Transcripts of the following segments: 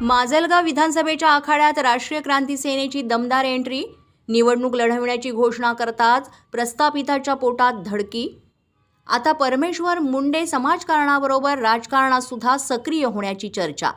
माजलगाव विधानसभेच्या आखाड्यात राष्ट्रीय क्रांती सेनेची दमदार एंट्री निवडणूक लढविण्याची घोषणा करताच प्रस्थापिताच्या पोटात धडकी. आता परमेश्वर मुंडे समाजकारणाबरोबर राजकारणात सुद्धा सक्रिय होण्याची चर्चा.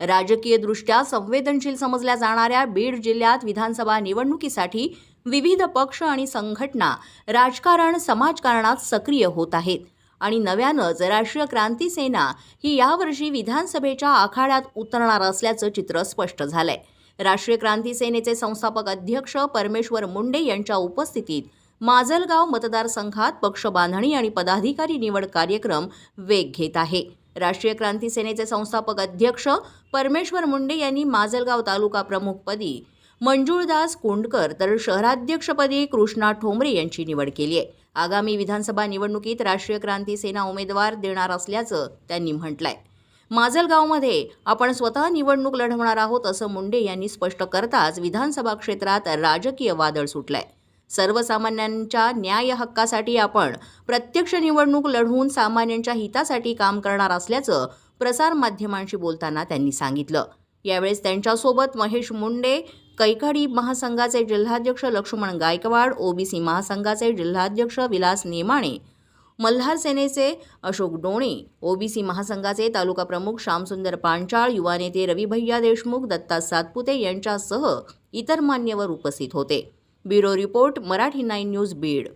राजकीयदृष्ट्या संवेदनशील समजल्या जाणाऱ्या बीड जिल्ह्यात विधानसभा निवडणुकीसाठी विविध पक्ष आणि संघटना राजकारण समाजकारणात सक्रिय होत आहेत. आणि नव्यानंच राष्ट्रीय क्रांती सेना ही यावर्षी विधानसभेच्या आखाड्यात उतरणार असल्याचं चित्र स्पष्ट झालंय. राष्ट्रीय क्रांती सेनेचे संस्थापक अध्यक्ष परमेश्वर मुंडे यांच्या उपस्थितीत माजलगाव मतदारसंघात पक्ष बांधणी आणि पदाधिकारी निवड कार्यक्रम वेग घेत आहे. राष्ट्रीय क्रांती सेनेचे संस्थापक अध्यक्ष परमेश्वर मुंडे यांनी माजलगाव तालुका प्रमुखपदी मंजुळदास कुंडकर तर शहराध्यक्षपदी कृष्णा ठोंबरे यांची निवड केली आहे. आगामी विधानसभा निवडणुकीत राष्ट्रीय क्रांती सेना उमेदवार देणार असल्याचं त्यांनी म्हटलंय. माजलगावमध्ये आपण स्वतः निवडणूक लढवणार आहोत असं मुंडे यांनी स्पष्ट करताच विधानसभा क्षेत्रात राजकीय वादळ सुटलंय. सर्वसामान्यांच्या न्याय हक्कासाठी आपण प्रत्यक्ष निवडणूक लढवून सामान्यांच्या हितासाठी काम करणार असल्याचं प्रसारमाध्यमांशी बोलताना त्यांनी सांगितलं. यावेळेस त्यांच्यासोबत महेश मुंडे कैकाडी महासंघाचे जिल्हाध्यक्ष लक्ष्मण गायकवाड ओबीसी महासंघाचे जिल्हाध्यक्ष विलास नेमाणे मल्हार सेनेचे अशोक डोणे ओबीसी महासंघाचे तालुका प्रमुख श्यामसुंदर पांचाळ युवा नेते रविभैया देशमुख दत्ता सातपुते यांच्यासह इतर मान्यवर उपस्थित होते. Bureau report Marathi nine news Beed.